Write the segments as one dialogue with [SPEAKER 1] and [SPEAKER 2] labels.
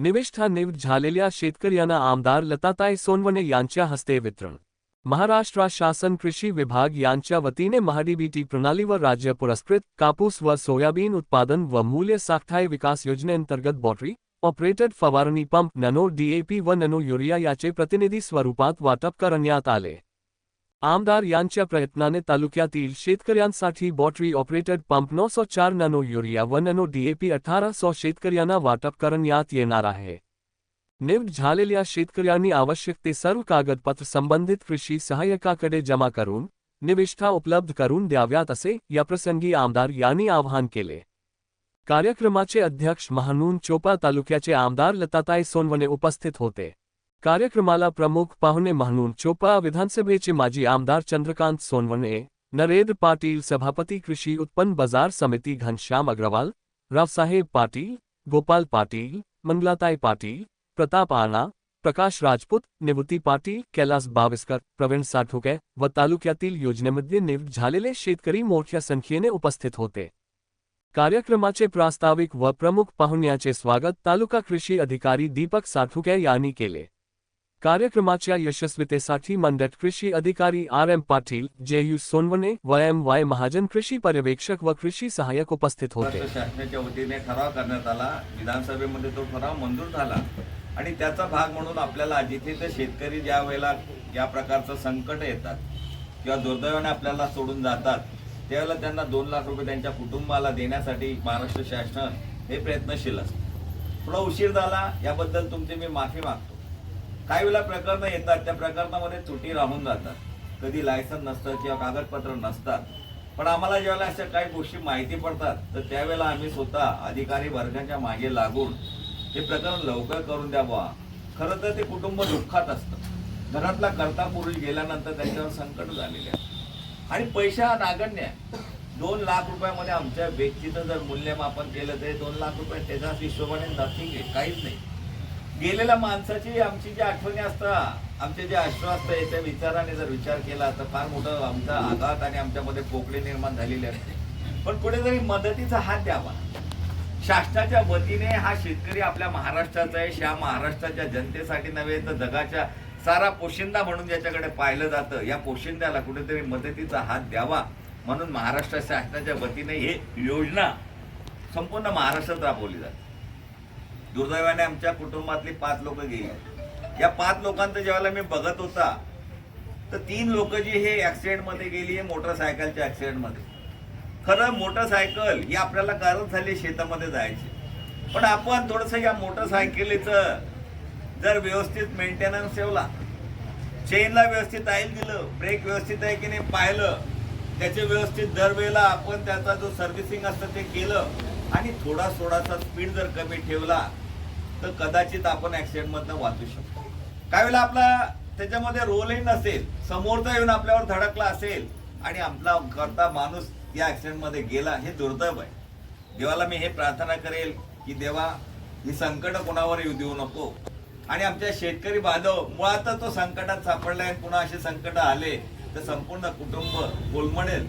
[SPEAKER 1] निविष्ठानिवृत्त झालेल्या शेतकऱ्यांना आमदार लताताई सोनवणे यांच्या हस्ते वितरण. महाराष्ट्र शासन कृषी विभाग यांच्या वतीने महाडीबीटी प्रणाली व राज्य पुरस्कृत कापूस व सोयाबीन उत्पादन व मूल्य साखळी विकास योजनेअंतर्गत बॉटरी ऑपरेटेड फवारणी पंप ननो डीएपी व ननो युरिया याचे प्रतिनिधी स्वरूपात वाटप करण्यात आले. आमदार यांच्या प्रयत्नाने तालुक्यातील शेतकऱ्यांसाठी बॉटरी ऑपरेटेड पंप नऊ सौ चार नॅनो युरिया व नॅनो डीएपी अठरा सौ शेतकऱ्यांना वाटप करण्यात येणार आहे. निवड झालेल्या शेतकऱ्यांनी आवश्यक ते सर्व कागदपत्र संबंधित कृषी सहाय्यकाकडे जमा करून निविष्ठा उपलब्ध करून द्याव्यात असे याप्रसंगी आमदार यांनी आवाहन केले. कार्यक्रमाचे अध्यक्ष महानून चोपा तालुक्याचे आमदार लताताई सोनवणे उपस्थित होते. कार्यक्रमाला प्रमुख पाहुणे म्हणून चोपा, विधानसभेचे माजी आमदार चंद्रकांत सोनवणे नरेंद्र पाटील, सभापती कृषी उत्पन्न बाज़ार समिती घनश्याम अग्रवाल, रावसाहेब पाटील, गोपाल पाटील, मंगलाताई पाटील, प्रताप आना, प्रकाश राजपूत, निवृत्ती पाटील, कैलास बाविस्कर, प्रवीण साठोके व तालुक्यातील योजनेमध्ये निवड झालेले शेतकरी मोठ्या संख्येने उपस्थित होते. कार्यक्रमाचे प्रास्ताविक व प्रमुख पाहुण्याचे स्वागत तालुका कृषी अधिकारी दीपक साठुके यांनी केले. कार्यक्रमाच्या यशस्वीतेसाठी मंडट कृषी अधिकारी आर एम पाटील जे यू सोनवणे व एम वाय महाजन कृषी पर्यवेक्षक व कृषी सहाय्यक उपस्थित होते.
[SPEAKER 2] शासनाच्या वतीने ठराव करण्यात आला. विधानसभेमध्ये तो ठराव मंजूर झाला. आणि त्याचा भाग म्हणून आपल्याला जिथे ते शेतकरी ज्या वेळेला या प्रकारचं संकट येतात किंवा दुर्दैवाने आपल्याला सोडून जातात त्यावेळेला त्यांना दोन लाख रुपये त्यांच्या कुटुंबाला देण्यासाठी महाराष्ट्र शासन हे प्रयत्नशील असतं. थोडा उशीर झाला याबद्दल तुमची मी माफी मागतो. काही वेळेला प्रकरणं येतात त्या प्रकरणामध्ये त्रुटी राहून जातात. कधी लायसन नसतं किंवा कागदपत्र नसतात. पण आम्हाला ज्यावेळेला अशा काही गोष्टी माहिती पडतात तर त्यावेळेला आम्ही स्वतः अधिकारी वर्गाच्या मागे लागून हे प्रकरण लवकर करून द्यावा. खरं तर ते कुटुंब दुःखात असतं. घरातला करता पुरुष गेल्यानंतर त्यांच्यावर संकट झालेले आहे. आणि पैसा नागण्य आहे. दोन लाख रुपयामध्ये आमच्या व्यक्तीचं जर मूल्यमापन केलं तर दोन लाख रुपये त्याच्याच हिशोबाने नथिंग आहे काहीच नाही. गेलेल्या माणसाची आमची जी आठवणी असतात आमचे जे अश्रू असतं याच्या विचाराने जर विचार केला तर फार मोठं आमचा आघात आणि आमच्यामध्ये पोकळी निर्माण झालेली असते पण कुठेतरी मदतीचा हात द्यावा. शासनाच्या वतीने हा शेतकरी आपल्या महाराष्ट्राचा आहे. या महाराष्ट्राच्या जनतेसाठी नव्हे तर जगाच्या सारा पोशिंदा म्हणून ज्याच्याकडे पाहिलं जातं या पोशिंद्याला कुठेतरी मदतीचा हात द्यावा. म्हणून महाराष्ट्र शासनाच्या वतीने ही योजना संपूर्ण महाराष्ट्रात राबवली जाते. दुर्दैवाने आमच्या कुटुंबातली पाच लोक गेली. या पाच लोकांचं ज्यावेळेला मी बघत होता तर तीन लोक जी हे ॲक्सिडेंटमध्ये गेली आहे मोटरसायकलच्या ॲक्सिडेंटमध्ये खरं मोटरसायकल ही आपल्याला गरज झाली शेतामध्ये जायची. पण आपण थोडंसं या मोटरसायकलीचं जर व्यवस्थित मेंटेनन्स ठेवला चेनला व्यवस्थित आईल दिलं ब्रेक व्यवस्थित आहे की नाही पाहिलं त्याचे व्यवस्थित दरवेळेला आपण त्याचा जो सर्व्हिसिंग असतं ते केलं आणि थोडा थोडासा स्पीड जर कमी ठेवला तर कदाचित आपण ऍक्सिडेंट मधनं वाचू शकतो. काय वेळेला आपला त्याच्यामध्ये रोलही नसेल समोरचा येऊन आपल्यावर धडकला असेल आणि आपला करता माणूस या ऍक्सिडेंटमध्ये गेला हे दुर्दैव आहे. देवाला मी हे प्रार्थना करेल की देवा ही संकट कोणावर येऊ देऊ नको. आणि आमच्या शेतकरी बांधव मुळातच तो संकटात सापडला आणि पुन्हा असे संकट आले तर संपूर्ण कुटुंब कोलमडेल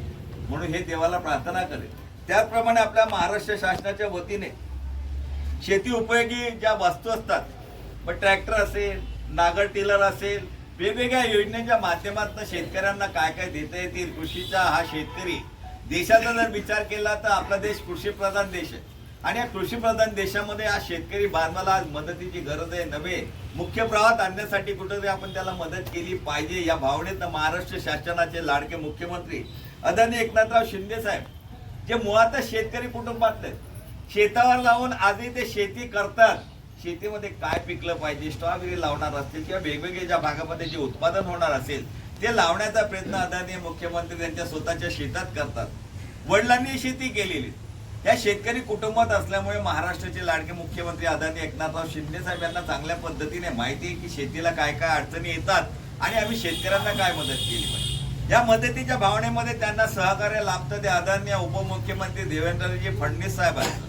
[SPEAKER 2] म्हणून हे देवाला प्रार्थना करेल. त्याचप्रमाणे आपल्या महाराष्ट्र शासनाच्या वतीने शेती उपयोगी ज्या वस्तू असतात मग ट्रॅक्टर असेल नागर टिलर असेल वेगवेगळ्या योजनेच्या माध्यमातून शेतकऱ्यांना काय काय देता येतील कृषीचा हा शेतकरी देशाचा जर विचार केला तर आपला देश कृषीप्रधान देश आहे आणि या कृषीप्रधान देशामध्ये आज शेतकरी बांधवाला आज मदतीची गरज आहे नव्हे मुख्य प्रवाहात आणण्यासाठी कुठेतरी आपण त्याला मदत केली पाहिजे या भावनेतनं महाराष्ट्र शासनाचे लाडके मुख्यमंत्री आदरणीय एकनाथराव शिंदे साहेब जे मुळातच शेतकरी कुटुंबातले आहेत. शेतावर जाऊन आधी ते शेती करतात. शेतीमध्ये काय पिकलं पाहिजे? स्ट्रॉबेरी लावणार असतील किंवा वेगवेगळ्या ज्या भागामध्ये जे उत्पादन होणार असेल ते लावण्याचा प्रयत्न आदरणीय मुख्यमंत्री त्यांच्या स्वतःच्या शेतात करतात. वडिलांनी शेती केलेली. या शेतकरी कुटुंबात असल्यामुळे महाराष्ट्राचे लाडके मुख्यमंत्री आदरणीय एकनाथराव शिंदे साहेब यांना चांगल्या पद्धतीने माहिती आहे की शेतीला काय काय अडचणी येतात आणि आम्ही शेतकऱ्यांना काय मदत केली पाहिजे. या मदतीच्या भावनेमध्ये त्यांना सहकार्य लाभतं ते आदरणीय उपमुख्यमंत्री देवेंद्रजी फडणवीस साहेब आहेत.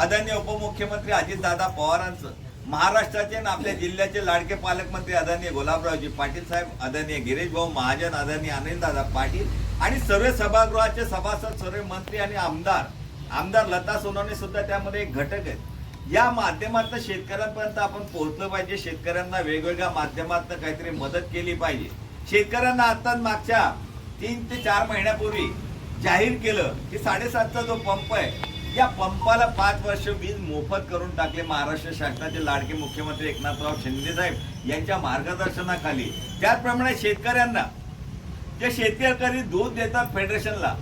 [SPEAKER 2] आदरणीय उपमुख्यमंत्री अजितदादा पवारांचं महाराष्ट्राचे आणि आपल्या जिल्ह्याचे लाडके पालकमंत्री आदरणीय गुलाबरावजी पाटील साहेब आदरणीय गिरीश भाऊ महाजन आदरणीय अनिलदादा पाटील आणि सर्व सभागृहाचे सभासद सर्व मंत्री आणि आमदार आमदार लता सोनवणे सुद्धा त्यामध्ये एक घटक आहेत. या माध्यमातून शेतकऱ्यांपर्यंत आपण पोहोचलं पाहिजे. शेतकऱ्यांना वेगवेगळ्या माध्यमातून काहीतरी मदत केली पाहिजे. शेतकऱ्यांना आता मागच्या तीन ते चार महिन्यापूर्वी जाहीर केलं की साडेसातचा जो पंप आहे या पंपाला पाच वर्ष वीज मोफत करून टाकले महाराष्ट्र शासनाचे लाडके मुख्यमंत्री एकनाथराव शिंदे साहेब यांच्या मार्गदर्शनाखाली. त्याचप्रमाणे शेतकऱ्यांना जे शेतकरी दूध देतात फेडरेशनला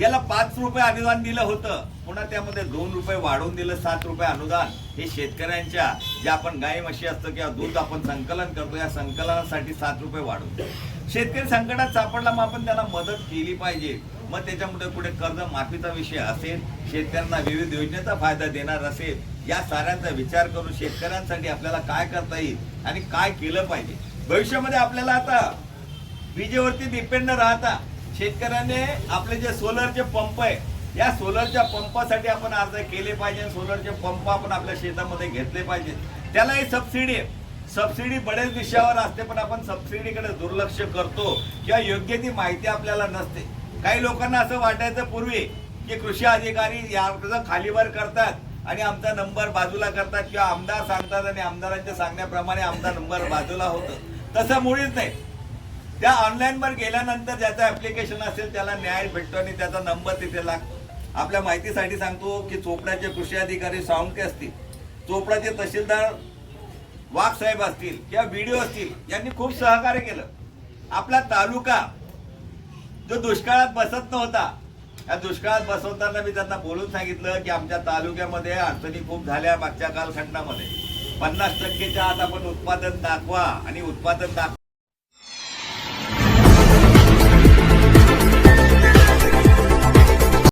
[SPEAKER 2] याला पाच रुपये अनुदान दिलं होतं. पुन्हा त्यामध्ये दोन रुपये वाढवून दिलं सात रुपये अनुदान. हे शेतकऱ्यांच्या जे आपण गाय म्हशी असतं किंवा दूध आपण संकलन करतो या संकलनासाठी सात रुपये वाढवून शेतकरी संकटात सापडला मग आपण त्यांना मदत केली पाहिजे. मग त्याच्यामुळे पुढे कर्ज माफीचा विषय असेल शेतकऱ्यांना विविध योजनेचा फायदा देणार असेल या साऱ्यांचा विचार करून शेतकऱ्यांसाठी आपल्याला काय करता येईल आणि काय केलं पाहिजे? भविष्यामध्ये आपल्याला आता विजेवरती डिपेंड राहता शेतकऱ्याने आपले जे सोलरचे पंप आहे या सोलरच्या पंपासाठी आपण अर्ज केले पाहिजे सोलरचे पंप आपण आपल्या शेतामध्ये घेतले पाहिजे. त्यालाही सबसिडी आहे. सबसिडी बरेच विषयावर असते पण आपण सबसिडीकडे दुर्लक्ष करतो किंवा योग्य ती माहिती आपल्याला नसते. काही लोकांना असं वाटायचं पूर्वी की कृषी अधिकारी याचं खालीवर करतात आणि आमचा नंबर बाजूला करतात किंवा आमदार सांगतात आणि आमदारांच्या सांगण्याप्रमाणे आमचा नंबर बाजूला होतो. तसं मुळीच नाही. त्या ऑनलाईन वर गेल्यानंतर ज्याचं ऍप्लिकेशन असेल त्याला न्याय भेटतो आणि त्याचा नंबर तिथे लागतो. आपल्या माहितीसाठी सांगतो की चोपड्याचे कृषी अधिकारी सावंके असतील चोपडाचे तहसीलदार वाघ साहेब असतील किंवा व्हिडिओ असतील यांनी खूप सहकार्य केलं. आपला तालुका जो दुष्काळात बसत नव्हता या दुष्काळात बसवताना मी त्यांना बोलून सांगितलं की आमच्या तालुक्यामध्ये अडचणी खूप झाल्या मागच्या कालखंडामध्ये. पन्नास टक्केच्या आत आपण उत्पादन दाखवा आणि उत्पादन दाखवा.